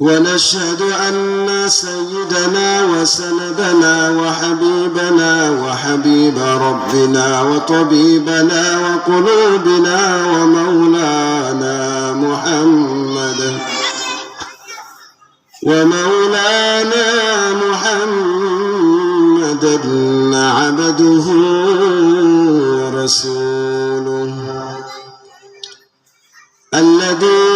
ونشهد أن سيدنا وسندنا وحبيبنا وحبيب ربنا وطبيبنا وقلوبنا ومولانا محمد. ومولانا محمد عبده ورسوله. الذي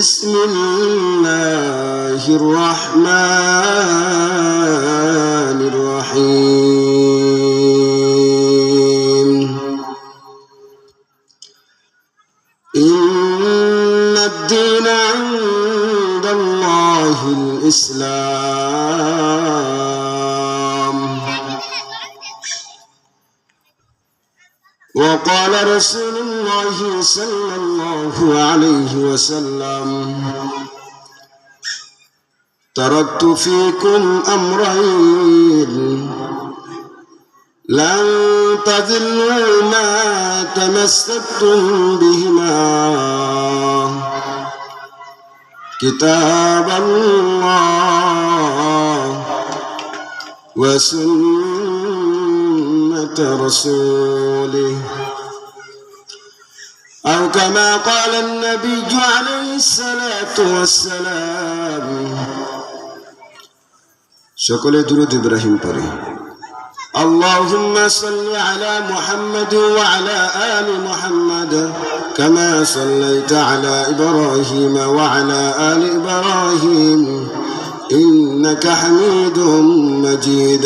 بسم الله الرحمن الرحيم. إن الدين عند الله الإسلام. وقال رسول الله صلى الله عليه وسلم تركت فيكم أمرين لن تذلوا ما تمسكتم بهما. كتاب الله وسنة رسوله أو كما قال النبي عليه الصلاة والسلام সকলে দুরুদ ইব্রাহিম পড়ে اللهم صل على محمد وعلى آل محمد كما صليت على إبراهيم وعلى آل إبراهيم إنك حميد مجيد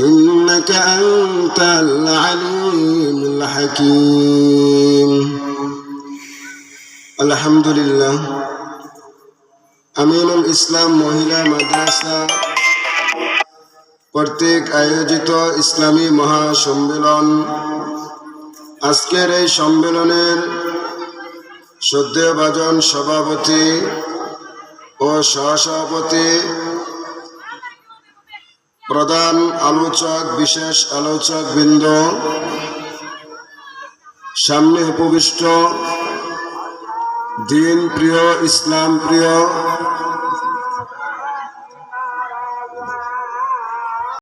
إنك أنت العليم الحكيم الحمد لله আমিনুল ইসলাম মহিলা মাদ্রাসা কর্তৃক আয়োজিত ইসলামী মহাসম্মেলন আজকের এই সম্মেলনের সদ্যভাজন সভাপতি ও সহসভাপতি প্রধান আলোচক বিশেষ আলোচক বৃন্দ সামনে উপবিষ্ট দিন প্রিয় ইসলাম প্রিয়